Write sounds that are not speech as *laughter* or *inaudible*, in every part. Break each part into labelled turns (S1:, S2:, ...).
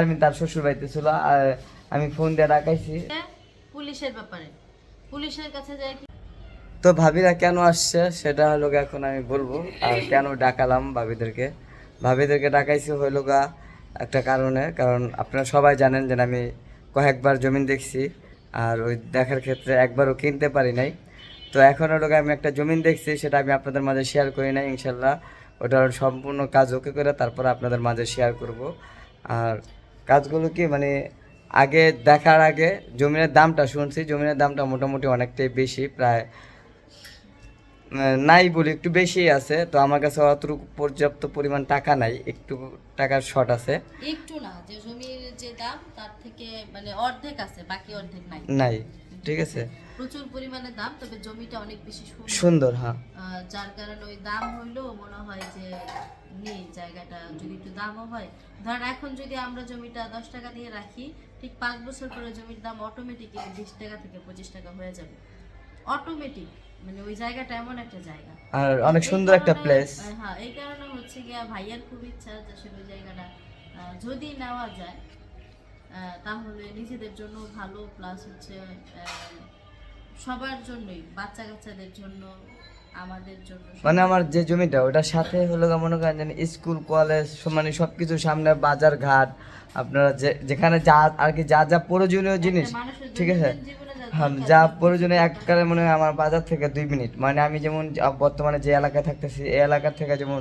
S1: আমি তার শ্বশুর বাড়িতে ছিল আর আমি ফোন দিয়ে ডাকাইছি।
S2: পুলিশের ব্যাপারে। পুলিশের কাছে কি?
S1: তো ভাবিরা কেন আসছে সেটা হলো এখন আমি বলব আর কেন ডাকালাম ভাবিদেরকে? ভাবিদেরকে ডাকাইছি হইল গা একটা কারণে কারণ আপনারা সবাই জানেন যে আমি কয়েকবার জমিন দেখছি আর ওই দেখার ক্ষেত্রে একবারও কিনতে পারি নাই। তো এখন হলো আমি একটা জমিন দেখছি সেটা আমি আপনাদের মাঝে শেয়ার করি নাই ইনশাল্লাহ। ওটার সম্পূর্ণ কাজ ওকে করে তারপর আপনাদের মাঝে শেয়ার করব। আর কাজগুলো কি মানে আগে দেখার আগে জমিনের দামটা শুনছি জমিনের দামটা মোটামুটি অনেকটাই বেশি প্রায় নাই বলি একটু বেশি আছে। তো আমার কাছে অতটুকু পর্যাপ্ত পরিমাণ টাকা নাই একটু টাকার শর্ট আছে।
S2: একটু না যে জমির যে দাম তার থেকে মানে অর্ধেক আছে বাকি অর্ধেক নাই।
S1: নাই। ঠিক আছে?
S2: প্রচুর পরিমাণে দাম তবে জমিটা অনেক বেশি সুন্দর।
S1: হ্যাঁ।
S2: যার কারণে ওই দাম হইলেও মনে হয় যে নেই জায়গাটা যদি একটু দামও হয়। এখন যদি আমরা জমিটা দশ টাকা দিয়ে রাখি ঠিক পাঁচ বছর পরে জমির দাম অটোমেটিক্যালি বিশ টাকা থেকে পঁচিশ টাকা হয়ে যাবে। অটোমেটিক মানে ওই জায়গাটা এমন একটা জায়গা।
S1: আর অনেক সুন্দর একটা প্লেস
S2: হ্যাঁ এই কারণে হচ্ছে গিয়া ভাইয়ার খুব ইচ্ছা যে ওই জায়গাটা যদি নেওয়া যায় তাহলে নিজেদের জন্য ভালো প্লাস হচ্ছে সবার জন্যই বাচ্চা কাচ্চাদের জন্য আমাদের জন্য
S1: মানে আমার যে জমিটা ওটার সাথে হলো মনে করেন যেন স্কুল কলেজ মানে সব কিছু সামনে বাজার ঘাট আপনারা যেখানে যা আর কি যা যা প্রয়োজনীয় জিনিস ঠিক আছে?
S2: যা
S1: হ্যাঁ যা প্রয়োজনীয় এককালে মনে হয় আমার বাজার থেকে দুই মিনিট। মানে আমি যেমন বর্তমানে যে এলাকায় থাকতেছি এই এলাকা থেকে যেমন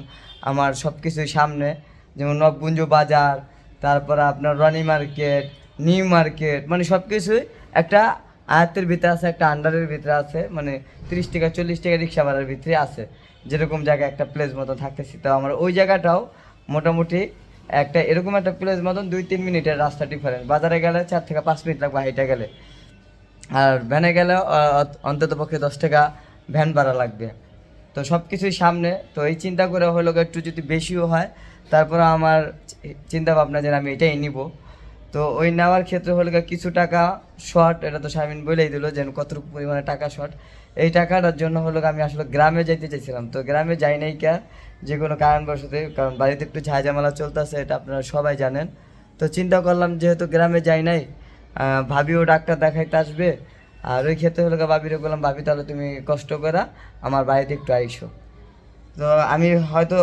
S1: আমার সব কিছুই সামনে যেমন নবগুঞ্জ বাজার তারপরে আপনার রনি মার্কেট নিউ মার্কেট মানে সব কিছুই একটা আয়ত্তের ভিতরে আছে, একটা আন্ডারের ভিতরে আছে মানে তিরিশ টাকা, চল্লিশ টাকা রিক্সা ভাড়ার ভিতরে আছে। যেরকম জায়গায় একটা প্লেস মতো থাকতেছি। তো আমার ওই জায়গাটাও মোটামুটি একটা এরকম একটা প্লেস মতন দুই তিন মিনিটের রাস্তা ডিফারেন্স বাজারে গেলে চার থেকে পাঁচ মিনিট লাগবে হাইটে গেলে। আর ভ্যানে গেলে অন্তত পক্ষে দশ টাকা ভ্যান ভাড়া লাগবে। তো সব কিছুই সামনে। তো এই চিন্তা করে হলো একটু যদি বেশিও হয় তারপরে আমার চিন্তা ভাবনা যে আমি এটাই নিব। তো ওই নেওয়ার ক্ষেত্রে হলো কিছু টাকা শর্ট এটা তো শামিন বলেই দিল যে কতটুকু পরিমাণে টাকা শর্ট এই টাকাটার জন্য হলো আমি আসলে গ্রামে যাইতে চাইছিলাম। তো গ্রামে যাই নাই কে, যে কোনো কারণবশতে কারণ বাড়িতে একটু ঝাঁঝামেলা চলতেছে, এটা আপনারা সবাই জানেন। তো চিন্তা করলাম যেহেতু গ্রামে যাই নাই ভাবিও ডাক্তার দেখাইতে আসবে। আর ওই ক্ষেত্রে হলো ভাবিরে বললাম, ভাবি, তাহলে তুমি কষ্ট করা আমার বাড়িতে একটু আইসো। তো আমি হয়তো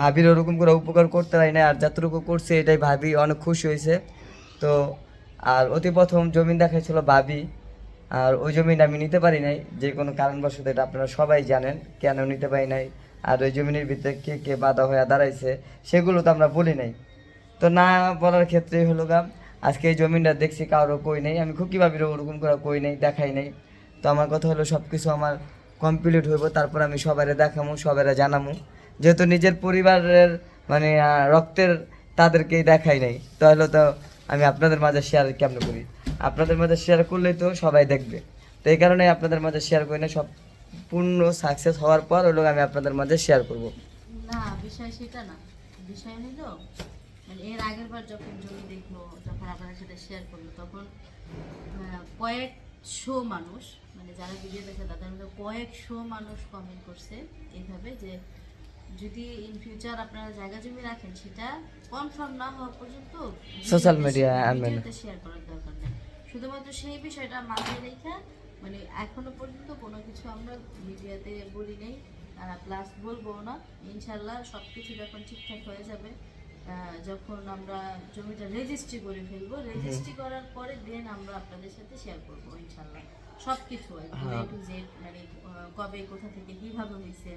S1: ভাবির ওরকম করে উপকার করতে পারি না আর যতটুকু করছে এটাই ভাবি অনেক খুশি হয়েছে। তো, আর অতি প্রথম জমিন দেখাইছিল ভাবি, আর ওই জমিন আমি নিতে পারি নাই, যে কোনো কারণবশত এটা আপনারা সবাই জানেন কেন নিতে পারি নাই, আর ওই জমিনের ভিতরে কে কে বাধা হয়ে দাঁড়াইছে সেগুলো তো আমরা বলি নাই। তো না বলার ক্ষেত্রে হলো গা, আজকে এই জমিনটা দেখছি কারও কই নেই, আমি খুব কীভাবে ওরকম করে কই নেই, দেখাই নাই। তো আমার কথা হলো সব কিছু আমার কমপ্লিট হইব, তারপর আমি সবাইরে দেখামু, সবাইরে জানামু। যেহেতু নিজের পরিবারের মানে রক্তের তাদেরকেই দেখাই নাই, তাহলে তো আমি আপনাদের মাঝে শেয়ার কেমন করি? আপনাদের মাঝে শেয়ার করলেই তো সবাই দেখবে। তো এই কারণে আপনাদের মাঝে শেয়ার করি না, সব পূর্ণ সাকসেস হওয়ার পর ওই আমি আপনাদের মাঝে শেয়ার করব।
S2: না, বিষয় সেটা না। বিষয় হলো মানে এর আগের বার যখন জমি দেখল, যখন আপনাদের সাথে শেয়ার করল, তখন কয়েকশো মানুষ মানে যারা ভিডিও দেখে, তাদের মধ্যে কয়েকশো মানুষ কমেন্ট করছে এইভাবে যে যদি ইন ফিউচার আপনারা জায়গা জমি রাখেন সেটা কনফার্ম না হওয়া পর্যন্ত
S1: আনবেন না।
S2: শেয়ার করার দরকার নেই। শুধুমাত্র সেই বিষয়টা মাথায় রেখে মানে এখনও পর্যন্ত কোনো কিছু আমরা মিডিয়াতে বলি নেই। প্লাস বলব না। ইনশাল্লাহ সব কিছু যখন ঠিকঠাক হয়ে যাবে যখন আমরা জমিটা রেজিস্ট্রি করে ফেলব রেজিস্ট্রি করার পরে দেন আমরা আপনাদের সাথে শেয়ার করব ইনশাল্লাহ সব কিছু মানে কবে কোথা থেকে কীভাবে হয়েছে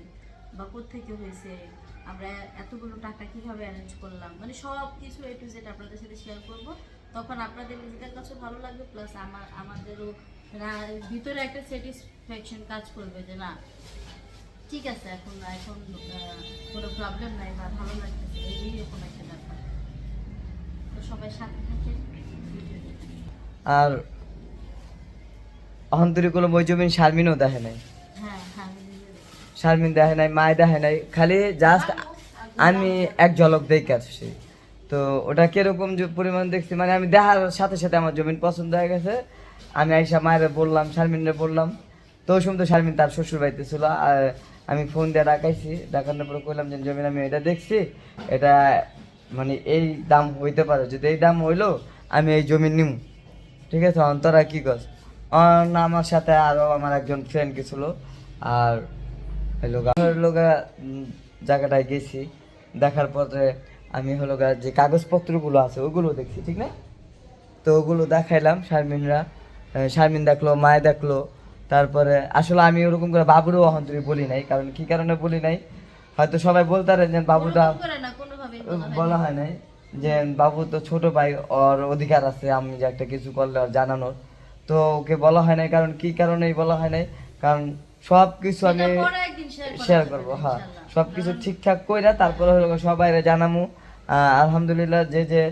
S2: বা কোথেকে হয়েছে, আমরা এতগুলো টাকা কীভাবে অ্যারেঞ্জ করলাম মানে সব কিছু এ টু জেড আপনাদের সাথে শেয়ার করব। তখন আপনাদের নিজেদের কাছে ভালো লাগবে প্লাস আমার, আমাদেরও ভিতরে একটা স্যাটিসফ্যাকশন কাজ করবে যে না, ঠিক আছে, এখন এখন কোনো প্রবলেম নাই বা ভালো লাগতেছে এই এরকম একটা ব্যাপার। তো সবাই সাথে থাকে
S1: আর অহন্তরী কোনো ওই জমিন শারমিনও দেখে নাই
S2: হ্যাঁ হ্যাঁ আমি নিজে দেখি।
S1: শারমিন দেখে নাই মায় দেখে নাই, খালি জাস্ট আমি এক ঝলক দেখে আসছি। তো ওটা কীরকম যে পরিমাণ দেখছি মানে আমি দেখার সাথে সাথে আমার জমিন পছন্দ হয়ে গেছে। আমি আইসা মায়ের বললাম শারমিনরে বললাম। তো ওই সময় তো শারমিন তার শ্বশুর বাড়িতে ছিল, আর আমি ফোন দিয়ে ডাকাইছি ডাকানোর পরে কইলাম যে, জমিন আমি এটা দেখছি, এটা মানে এই দাম হইতে পারে, যদি এই দাম হইল, আমি এই জমি নিম। ঠিক আছে অন্তরা কী কস? আমার সাথে আরও আমার একজন ফ্রেন্ড গেছিল, আর হলো হলো জায়গাটায় গেছি। দেখার পরে আমি হলো গা যে কাগজপত্রগুলো আছে ওগুলো দেখছি ঠিক না? তো ওগুলো দেখাইলাম শারমিনরা। শারমিন দেখল মায়ে দেখল। তারপরে আসলে আমি ওরকম করে বাবুরও অহন্তরি বলি নাই কারণ কি কারণে বলি নাই? হয়তো সবাই বলতে পারেন যে বাবুটা
S2: হয়
S1: বলা হয় নাই। যে বাবু তো ছোট ভাই ওর অধিকার আছে আমি যে একটা কিছু করলে ওর জানানোর। তো ওকে বলা হয় নাই কারণ কি কারণেই বলা হয় নাই? কারণ সব কিছু আমি শেয়ার করব হ্যাঁ। সব কিছু ঠিকঠাক কইরা তারপরে হলো সবাই জানামু। আলহামদুলিল্লাহ যে যে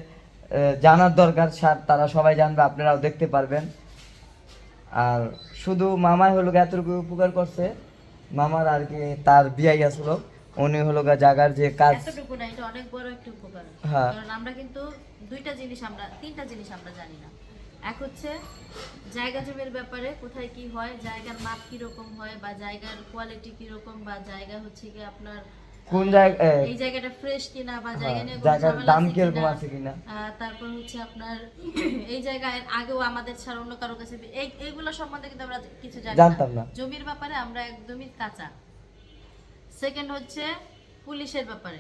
S1: জানার দরকার সার তারা সবাই জানবে আপনারাও দেখতে পারবেন। আর শুধু মামাই হলো এতটুকু উপকার করছে মামার আর কি তার বিয়াই আসলো উনি হলো গা জাগার যে কাজ
S2: এতটুকু না এটা অনেক বড় একটা উপকার।
S1: হ্যাঁ।
S2: আমরা কিন্তু দুইটা জিনিস আমরা তিনটা জিনিস আমরা জানি না। এক হচ্ছে জায়গা জমির ব্যাপারে কোথায় কি হয় জায়গার মাপ কি রকম হয় বা জায়গার কোয়ালিটি কি রকম বা জায়গা হচ্ছে কি আপনার
S1: কোন জায়গা
S2: এই জায়গাটা ফ্রেশ কিনা বা
S1: হ্যাঁ,
S2: জায়গা নিয়ে
S1: জায়গার দাম কীরকম আছে কিনা?
S2: তারপর হচ্ছে আপনার *clears throat* এই জায়গায় আগেও আমাদের ছাড়া অন্য কারও কাছে এই এইগুলো সম্বন্ধে কিন্তু আমরা কিছু জানি
S1: জানতাম না।
S2: জমির ব্যাপারে আমরা একদমই কাঁচা। সেকেন্ড হচ্ছে পুলিশের ব্যাপারে।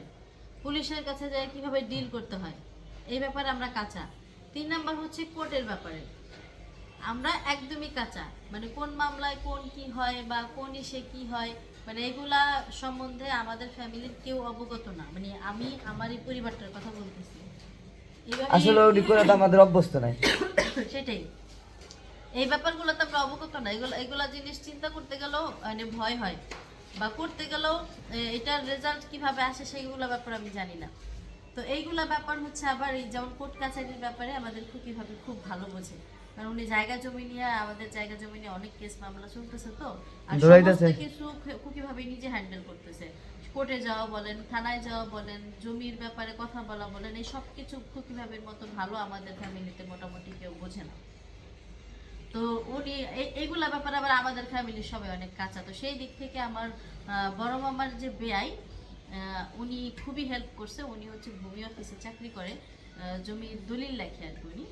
S2: পুলিশের কাছে যায় কীভাবে ডিল করতে হয় এই ব্যাপারে আমরা কাঁচা। তিন নাম্বার হচ্ছে কোর্টের ব্যাপারে। আমরা একদমই কাঁচা। মানে কোন মামলায় কোন কি হয় বা কোন ইসে কি হয় মানে এগুলা সম্বন্ধে আমাদের ফ্যামিলির কেউ অবগত না। মানে আমি আমার এই পরিবারটার কথা বলতেছি।
S1: আসলে আমাদের অভ্যস্ত নাই। *coughs*
S2: সেটাই। এই ব্যাপারগুলো তো আমরা অবগত না। এগুলো এগুলা জিনিস চিন্তা করতে গেলেও মানে ভয় হয়। বা করতে গেলেও এটার রেজাল্ট কীভাবে আসে সেইগুলো ব্যাপার আমি জানি না। তো এইগুলা ব্যাপার হচ্ছে আবার এই যেমন কোর্ট কাছারির ব্যাপারে আমাদের খুকিভাবে খুব ভালো বোঝে। কারণ উনি জায়গা জমি নিয়ে আমাদের জায়গা জমি নিয়ে অনেক কেস মামলা চলতেছে তো। আর সমস্ত কিছু খুকিভাবে নিজে হ্যান্ডেল করতেছে। কোর্টে যাওয়া বলেন থানায় যাওয়া বলেন জমির ব্যাপারে কথা বলা বলেন এই সব কিছু খুকিভাবের মতো ভালো আমাদের ফ্যামিলিতে মোটামুটি কেউ বোঝে না। তো উনি এই- এইগুলা ব্যাপারে আবার আমাদের ফ্যামিলির সবাই অনেক কাঁচা। তো সেই দিক থেকে আমার বড় মামার যে আহ, উনি খুবই হেল্প করছে। উনি হচ্ছে ভূমি অফিসে চাকরি করে। জমির দলিল লেখে আর কি উনি।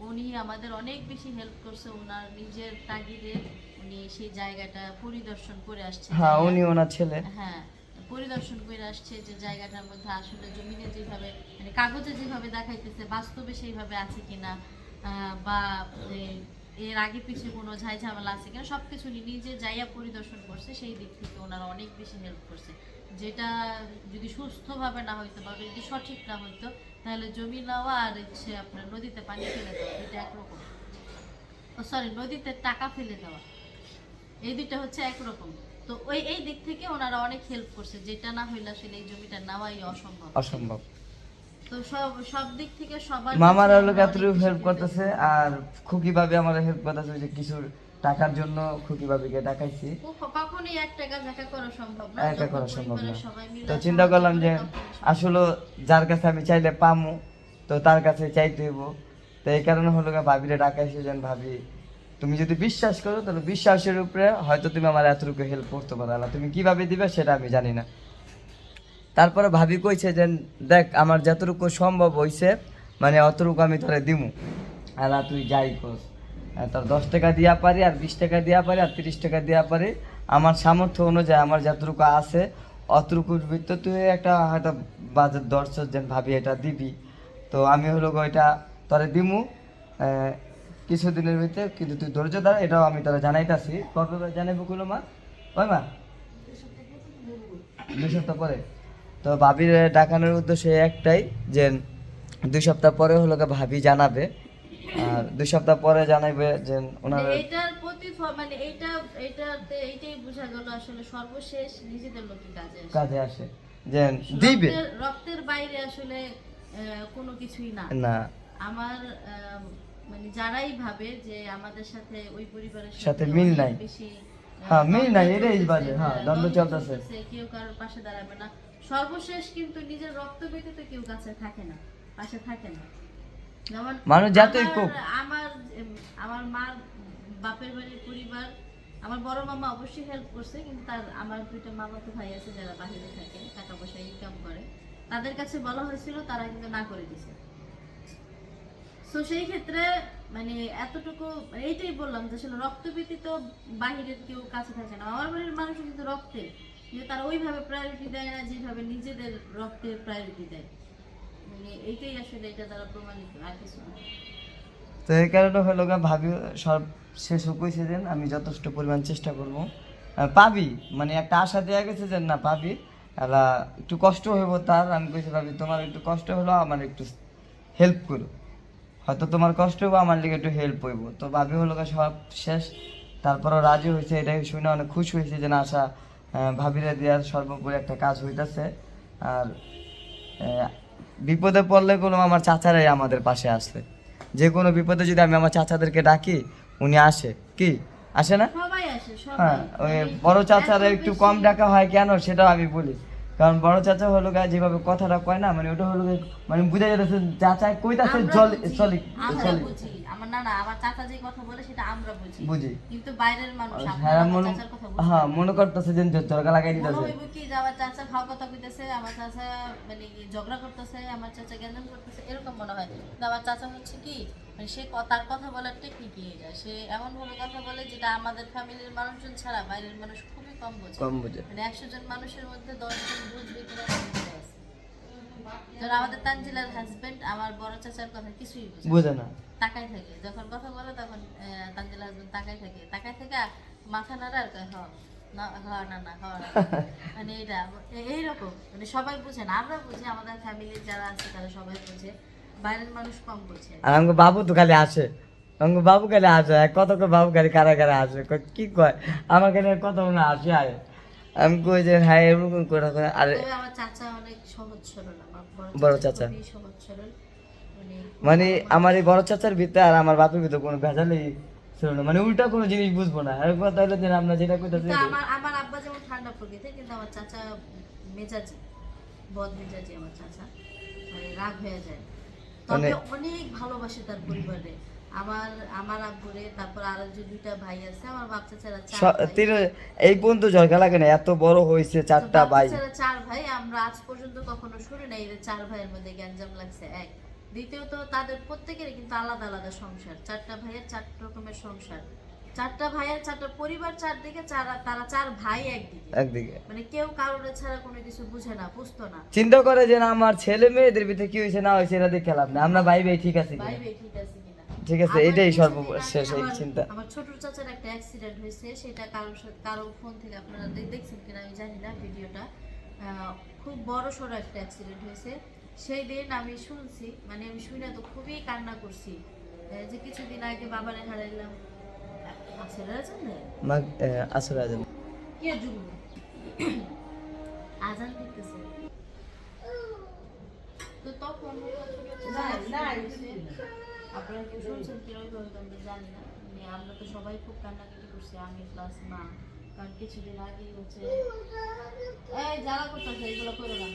S2: উনি আমাদের অনেক বেশি হেল্প করছে। ওনার নিজের তাগিদে উনি সেই জায়গাটা পরিদর্শন করে আসছে।
S1: হ্যাঁ উনি ওনার ছেলে।
S2: হ্যাঁ পরিদর্শন করে আসছে যে জায়গাটার মধ্যে আসলে জমিনে যেভাবে মানে কাগজে যেভাবে দেখাইতেছে বাস্তবে সেইভাবে আছে কিনা আহ, বা এর আগে পিছে কোনো ঝাই ঝামেলা আছে কিনা সব কিছু নিজে যাইয়া পরিদর্শন করছে, সেই দিক থেকে ওনারা অনেক বেশি হেল্প করছে। যেটা যদি সুস্থভাবে না হইতো বা যদি সঠিক না হইতো, তাহলে জমি নেওয়া আর হচ্ছে আপনার নদীতে পানি ফেলে দেওয়া, এটা একরকম। সরি নদীতে টাকা ফেলে দেওয়া, এই দুইটা হচ্ছে একরকম। তো ওই, এই দিক থেকে ওনারা অনেক হেল্প করছে, যেটা না হইলে আসলে এই জমিটা নেওয়াই অসম্ভব।
S1: অসম্ভব।
S2: তো সব সব দিক থেকে সবার
S1: মামার
S2: অনেক
S1: হেল্প করতেছে আর খুকি ভাবে আমার হেল্প করতেছে যে কিছু টাকার জন্য খুকি ভাবিকে ডাকাইছি
S2: কখনোই এক টাকা করা সম্ভব না
S1: একা করা সম্ভব না। তো চিন্তা করলাম যে আসলে যার কাছে আমি চাইলে পামু তো তার কাছে চাইতে হইব। তো এই কারণে হলো ভাবিরে ডাকাইছি যেন ভাবি তুমি যদি বিশ্বাস করো তাহলে বিশ্বাসের উপরে হয়তো তুমি আমার এতটুকু হেল্প করতে পারো। না তুমি কীভাবে দিবে সেটা আমি জানি না। তারপরে ভাবি কইছে যে, দেখ, আমার যতটুকু সম্ভব হইছে মানে অতটুকু আমি তোরে দিমু। আলা, তুই যাই আর তোর দশ টাকা দিয়া পারি, আর বিশ টাকা দিয়া পারি, আর তিরিশ টাকা দিয়া পারি। আমার সামর্থ্য অনুযায়ী আমার যতটুকু আছে, অতটুকুর ভিতর তুই একটা হয়তো বাজার দর্শক যেন ভাবি এটা দিবি। তো আমি হলো এটা তোরে দিমু। কিছুদিনের ভিতরে, কিন্তু তুই ধৈর্য ধর, এটাও আমি তোরা জানাইতাছি। কবে জানাইবো কোনো মা ওই মা। দুই সপ্তাহ পরে। তো ভাবির ডাকানোর উদ্দেশ্য একটাই যে দুই সপ্তাহ পরে হলো ভাবি জানাবে। আর দুই সপ্তাহ পরে জানাবে যে ওনার
S2: মানে এইটার প্রতিফল মানে এইটা এইটাতে এইটাই বোঝা গেল আসলে সর্বশেষ নিজেদের লোকই কাজে আসে।
S1: কাজে আসে। যে দিবে।
S2: রক্তের- বাইরে আসলে কোনো কিছুই না।
S1: না।
S2: আমার মানে যারাই ভাবে যে আমাদের সাথে ওই পরিবারের
S1: সাথে মিল নাই।
S2: বেশি,
S1: হ্যাঁ, মিল নাই, এটাই বাজে, হ্যাঁ, দ্বন্দ্ব চলতেছে।
S2: কেউ কারোর পাশে দাঁড়াবে না। সর্বশেষ কিন্তু নিজের রক্ত ব্যতীত কেউ কাছে থাকে না পাশে থাকে না। যেমন
S1: মানুষ যতই কোক।
S2: আমার আমার মার বাপের বাড়ির পরিবার আমার বড় মামা অবশ্যই হেল্প করছে কিন্তু তার আমার দুইটা মামাতো ভাই আছে যারা বাইরে থাকে টাকা পয়সা ইনকাম করে। তাদের কাছে বলা হয়েছিল তারা কিন্তু না করে দিছে। তো সেই ক্ষেত্রে মানে এতটুকু মানে এইটাই বললাম যে আসলে রক্তবীতি তো বাহিরের কেউ কাছে থাকে না। আমার বাড়ির মানুষ কিন্তু রক্তের। কিন্তু তারা ওইভাবে প্রায়োরিটি দেয় না, যেভাবে নিজেদের রক্তের প্রায়োরিটি দেয়। মানে এইটাই আসলে এটা তারা প্রমাণিত, আর কিছু না।
S1: তো এই কারণে হলো ভাবি, সব শেষ কইছে দেন, আমি যথেষ্ট পরিমাণ চেষ্টা করব। পাবি মানে একটা আশা দেওয়া গেছে যে না, পাবি। এলা একটু কষ্ট হইব তার, আমি কইছি, ভাবি, তোমার একটু কষ্ট হলো, আমার একটু হেল্প করো। হয়তো তোমার কষ্ট হইব, আমার লিগে একটু হেল্প হইব। তো ভাবি হলো সব শেষ। তারপরও রাজি হয়েছে, এটাই শুনে অনেক খুশি হয়েছে যে না, আশা ভাবিরে দেওয়ার সর্বোপরি একটা কাজ হইতাছে। আর বিপদে পড়লে কোনো আমার চাচারাই আমাদের পাশে আসবে যে কোনো বিপদে যদি আমি আমার চাচাদেরকে ডাকি উনি আসে। কি? আসে না? হ্যাঁ ওই বড় চাচারা একটু কম ডাকা হয় কেন সেটাও আমি বলি। কারণ বড় চাচা হলো গা যেভাবে কথাটা কয় না মানে ওটা হলো মানে বুঝা যাচ্ছে চাচা কইতাছে জল চলি চলি
S2: না না আমার চাচা যে কথা বলে সেটা আমরা বুঝি।
S1: বুঝি।
S2: কিন্তু বাইরের মানুষ আপনারা
S1: হ্যাঁ
S2: আমার
S1: মনে
S2: চাচার কথা বুঝতে
S1: হ্যাঁ মনে করতেছে যে জরকা লাগাই
S2: মনে হইব কি যে আমার চাচা খাওয়া কথা কইতেছে আমার চাচা মানে ঝগড়া করতেছে আমার চাচা গ্যাঞ্জাম করতেছে এরকম মনে হয়। কিন্তু আমার চাচা হচ্ছে কি মানে সে তার কথা বলার এটা সে এমন ভাবে কথা বলে যেটা আমাদের ফ্যামিলির মানুষজন ছাড়া বাইরের মানুষ খুবই কম বোঝে।
S1: কম বুঝে।
S2: মানে একশো জন মানুষের মধ্যে দশ জন বুঝবে কিনা ধর আমাদের তানজিলার হাজবেন্ড আমার বড় চাচার কথা কিছুই বুঝে না। তাকাই থাকে। যখন কথা বলে তখন আহ, তানজিলা হাজবেন্ড তাকাই থাকে। তাকাই থেকে মাথা নাড়া আর কয় হ না না না *laughs* মানে এটা এ- এইরকম। মানে সবাই বুঝে না। আমরা বুঝি আমাদের ফ্যামিলির যারা আছে তারা সবাই বুঝে। বাইরের মানুষ কম বুঝে।
S1: আর আমাকে বাবু তো খালি আসে আমাকে বাবু খালি আসে আর কত করে বাবু খালি কারা কারা আসে কি কয়? আমার খালি কত মনে আসে আয় আমি কই যে হ্যাঁ এরকম করে করে। আর
S2: আমার চাচা অনেক সহজ সরল আমার।
S1: বড় চাচা।
S2: সহজ সরল। মানে
S1: মানে আমার এই বড় চাচার ভিতরে আর আমার বাপের ভিতরে কোনো ভেজালই ছিল না। মানে উল্টা কোনো জিনিস বুঝব না। আর কথা হলো যে আমরা যেটা কইতাছি
S2: আমার আমার আব্বা যেমন ঠান্ডা প্রকৃতির কিন্তু আমার চাচা মেজাজি বদ মেজাজি আমার চাচা। মানে রাগ হয়ে যায়। তবে
S1: মানে-
S2: অনেক ভালোবাসে তার পরিবারে। আমার আমার আব্বুরে তারপর আর যে দুইটা ভাই আছে আমার বাপ চাচারা চার
S1: স-
S2: ভাই।
S1: তিন- এই পর্যন্ত ঝরকা লাগে না এত বড় হয়েছে চারটা ভাই।
S2: চার ভাই আমরা আজ পর্যন্ত কখনো শুনি নাই চার ভাইয়ের মধ্যে গ্যাঞ্জাম লাগছে এক। দ্বিতীয়ত তাদের প্রত্যেকেরই কিন্তু আলাদা আলাদা সংসার চারটা ভাইয়ের চার রকমের সংসার। চারটা ভাইয়ের চারটা পরিবার চারদিকে চারা তারা চার ভাই একদিকে।
S1: একদিকে।
S2: মানে কেউ কারোর ছাড়া কোনো কিছু বুঝে না বুঝতো না।
S1: চিন্তা করে যে না আমার ছেলে মেয়েদের ভিতরে কি হয়েছে না হয়েছে এটা দেখে লাভ না। আমরা ভাই ভাই ঠিক আছে
S2: ভাই ভাই ঠিক আছে।
S1: ঠিক আছে এটাই সর্বশেষ এই চিন্তা।
S2: আমার ছোট চাচার একটা অ্যাক্সিডেন্ট হয়েছে সেটা কারোর সাথে কারও ফোন থেকে আপনারা দেখছেন কিনা আমি জানি না ভিডিওটা। খুব বড় সড়ো একটা অ্যাক্সিডেন্ট হয়েছে। সেই দিন আমি শুনছি মানে আমি শুনে তো খুবই কান্না করছি। যে কিছুদিন আগে বাবারে হারাইলাম।
S1: আসলে আজান
S2: কে জুগু আজান দিতেছে। তো তখন আপনারা কেউ শুনছেন কীরকম তো আমরা জানি না। মানে আমরা তো সবাই খুব কান্নাকাটি করছি, আমি প্লাস মা। কারণ কিছুদিন আগেই হচ্ছে এই জ্বালা করতেছে, এগুলো করো না।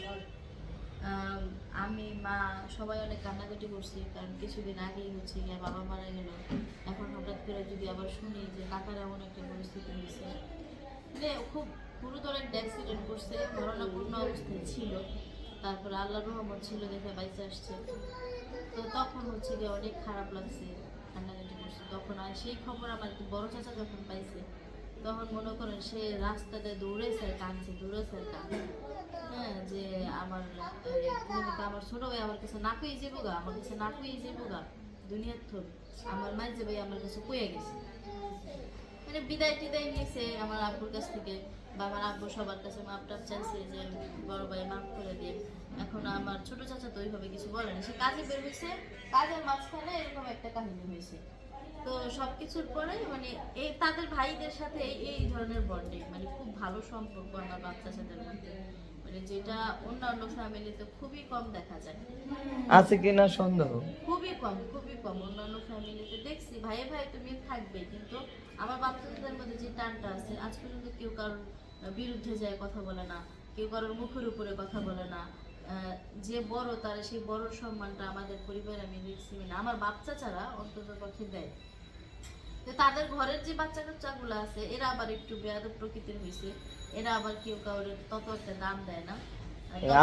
S2: আমি মা সবাই অনেক কান্নাকাটি করছি, কারণ কিছুদিন আগেই হচ্ছে গিয়ে বাবা মারা গেল। এখন হঠাৎ করে যদি আবার শুনি যে কাকার এমন একটা পরিস্থিতি হয়েছে। মানে খুব গুরুতর একটা অ্যাক্সিডেন্ট করছে মরণাপূর্ণ অবস্থায় ছিল। তারপরে আল্লাহ রহমত ছিল দেখে বাইচে আসছে। তো তখন হচ্ছে গিয়ে অনেক খারাপ লাগছে কান্নাকাটি করছে তখন আর সেই খবর আমার বড় চাচা যখন পাইছে, তখন মনে করেন সে রাস্তাতে দৌড়েছে আর কাঁদছে দৌড়েছে আর কাঁদছে হ্যাঁ যে আমার আমার ছোট ভাই আমার কাছে না কই যাব গা, আমার কাছে না কই যাব গা, দুনিয়ার থর। আমার মাঝে ভাই আমার কাছে কইয়া গেছে। মানে বিদায় টিদায় নিয়েছে আমার আব্বুর কাছ থেকে বা আমার আব্বু সবার কাছে মাপ টাপ চাইছে যে, বড় ভাই মাফ করে দিয়ে এখন আমার ছোট চাচা তো ওইভাবে কিছু বলে না। সে কাজে বের হয়েছে, কাজের মাঝখানে এরকম একটা কাহিনী হয়েছে। তো সব কিছুর পরে মানে এই তাদের ভাইদের সাথে এই এই ধরনের বন্ডিং মানে খুব ভালো সম্পর্ক আমার বাচ্চা সাথে মধ্যে। মানে যেটা অন্যান্য ফ্যামিলিতে খুবই কম দেখা যায়।
S1: আছে কিনা সন্দেহ?
S2: খুবই কম খুবই কম। অন্যান্য ফ্যামিলিতে দেখছি ভাইয়ে ভাই তো মিল থাকবে কিন্তু আমার বাচ্চাদের মধ্যে যে টানটা আছে আজ পর্যন্ত কেউ কারোর বিরুদ্ধে যায় কথা বলে না কেউ কারোর মুখের উপরে কথা বলে না। যে বড় তার সেই বড় সম্মানটা আমাদের পরিবারে আমি দেখছি মানে আমার বাচ্চা ছাড়া অন্তত পক্ষে দেয়। তাদের ঘরের যে বাচ্চা কাচ্চাগুলো আছে এরা আবার একটু বেয়াদব প্রকৃতির হয়েছে এরা আবার কেউ কাউরে তত একটা দাম দেয় না।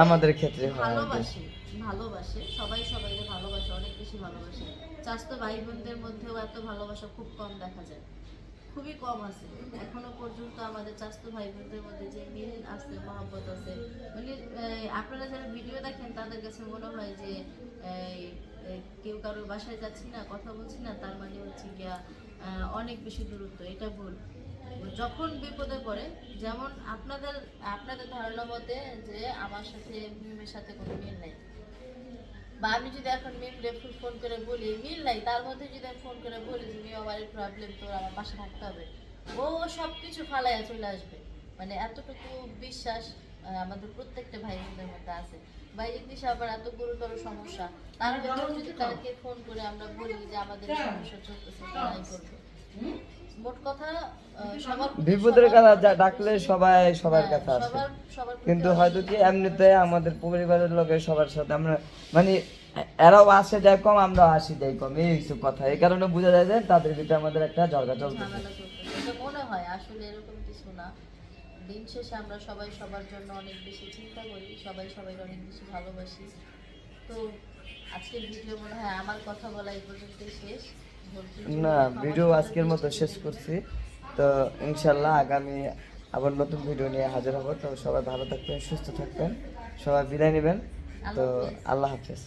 S1: আমাদের ক্ষেত্রে।
S2: ভালোবাসে ভালোবাসে। সবাই সবাইকে ভালোবাসে অনেক বেশি ভালোবাসে। চাস্তো ভাই বোনদের মধ্যেও এত ভালোবাসা খুব কম দেখা যায়। খুবই কম আছে। এখনও পর্যন্ত আমাদের চাস্তো ভাই বোনদের মধ্যে যে মিল আছে মহব্বত আছে মানে আপনারা যারা ভিডিও দেখেন তাদের কাছে মনে হয় যে কেউ কারোর বাসায় যাচ্ছি না কথা বলছি না তার মানে হচ্ছে গিয়া অনেক বেশি দূরত্ব, এটা ভুল। যখন বিপদে পড়ে, যেমন আপনাদের আপনাদের ধারণা মতে যে আমার সাথে মিমের সাথে কোনো মিল নাই। বা আমি যদি এখন মিম রেফুল ফোন করে বলি, মিল নাই, তার মধ্যে যদি আমি ফোন করে বলি যে, মিম, আমার প্রবলেম তোর আমার পাশে থাকতে হবে। ও সব কিছু ফালাইয়া চলে আসবে। মানে এতটুকু বিশ্বাস আমাদের প্রত্যেকটা ভাই বোনদের মধ্যে আছে। ভাই যদি আবার এত গুরুতর সমস্যা তার মধ্যেও যদি তাদেরকে ফোন করে আমরা বলি যে আমাদের এই সমস্যা চলতেছে তারাই করবে।
S1: বিপদের কথা ডাকলে সবাই সবার
S2: হ্যাঁ,
S1: কাছে আসে। কিন্তু হয়তো কি এমনিতে আমাদের পরিবারের লোকের সবার সাথে আমরা মানে এরাও আসে যায় কম আমরাও আসি যাই কম এই হচ্ছে কথা। এই কারণে বোঝা যায় যে তাদের ভিতরে আমাদের একটা ঝগড়া
S2: এটা মনে হয় আসলে এরকম কিছু না। দিন শেষে আমরা সবাই সবার জন্য অনেক বেশি চিন্তা করি সবাই সবাই অনেক বেশি ভালোবাসি। তো আজকের ভিডিও মনে হয় আমার কথা বলা এই পর্যন্তই শেষ।
S1: না ভিডিও আজকের মতো শেষ করছি। তো ইনশাল্লাহ আগামী আবার নতুন ভিডিও নিয়ে হাজির হব। তো সবাই ভালো থাকবেন সুস্থ থাকবেন। সবাই বিদায় নেবেন। তো
S2: আল্লাহ হাফেজ।
S1: আল্লাহ হাফেজ।